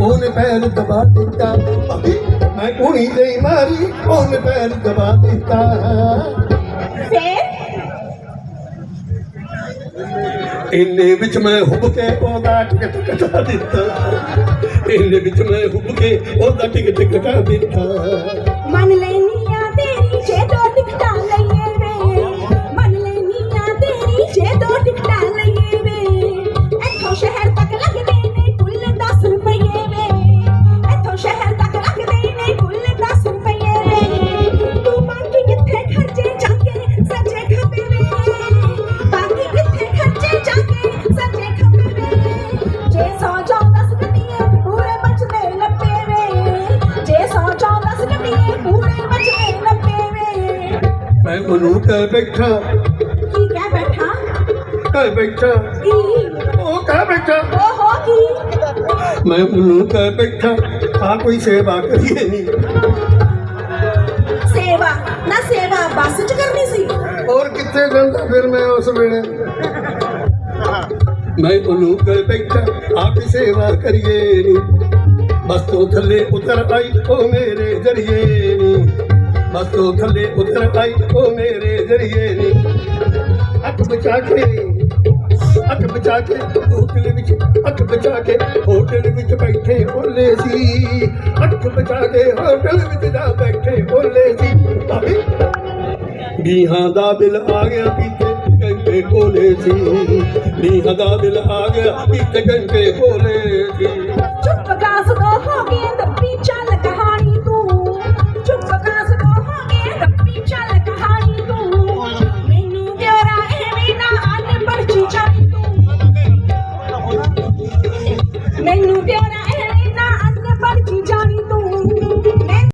ਉਹਨੇ ਪੈਰ ਦਬਾ ਦਿੱਤਾ। ਮੈਂ ਕੁਣੀ ਦੇ ਮਾਰੀ ਉਹਨੇ ਪੈਰ ਦਬਾ ਦਿੱਤਾ। ਇੰਨੇ ਵਿੱਚ ਮੈਂ ਹੁੱਬ ਕੇ ਉਹਦਾ ਟਿਕਟ ਕਟਾ ਦਿੱਤਾ। ਇੰਨੇ ਵਿੱਚ ਮੈਂ ਹੁੱਬ ਕੇ ਉਹਦਾ ਟਿਕਟ ਕਟਾ ਦਿੱਤਾ। ਮੰਨ ਲੈਨੀ ਮੈਂ ਮਨੂੰ ਕਹਿ ਬੈਠਾ। ਕੀ ਕਹਿ ਬੈਠਾ? ਕਹਿ ਬੈਠਾ। ਕੀ? ਉਹ ਕਹਿ ਬੈਠਾ। ਉਹ ਹੋ ਕੀ? ਮੈਂ ਮਨੂੰ ਕਹਿ ਬੈਠਾ। ਆ ਕੋਈ ਸੇਵਾ ਕਰੀਏ ਨਹੀਂ ਸੇਵਾ? ਨਾ ਸੇਵਾ ਬੱਸ ਚ ਕਰਨੀ ਸੀ? ਹੋਰ ਕਿੱਥੇ ਜਾਂਦਾ ਫਿਰ ਮੈਂ ਉਸ ਵੇਲੇ? ਮੈਂ ਉਹਨੂੰ ਕਹਿ ਬੈਠਾ। ਆਪ ਹੀ ਸੇਵਾ ਕਰੀਏ ਬਸ ਤੋਂ ਥੱਲੇ ਉਤਰ ਆਈ ਉਹ ਮੇਰੇ ਜ਼ਰੀਏ ਬਸ ਥੱਲੇ ਉਤਰ ਆਈ, ਉਹ ਮੇਰੇ ਜ਼ਰੀਏ ਨੀ। ਅੱਖ ਬਚਾ ਕੇ, ਅੱਖ ਬਚਾ ਕੇ ਹੋਟਲ ਵਿੱਚ, ਅੱਖ ਬਚਾ ਕੇ ਹੋਟਲ ਵਿੱਚ ਬੈਠੇ ਓਲੇ ਸੀ। ਅੱਖ ਬਚਾ ਕੇ ਹੋਟਲ ਵਿੱਚ ਜਾ ਬੈਠੇ ਓਲੇ ਸੀ। ਭਾਵੇਂ ਨੀਹਾਂ ਦਾ ਬਿੱਲ ਆ ਗਿਆ ਪੀਤੇ ਘੰਟੇ ਕੋਲੇ ਸੀ। ਨੀਹਾਂ ਦਾ ਬਿੱਲ ਆ ਗਿਆ ਪੀਤੇ ਘੰਟੇ ਕੋਲੇ ਸੀ।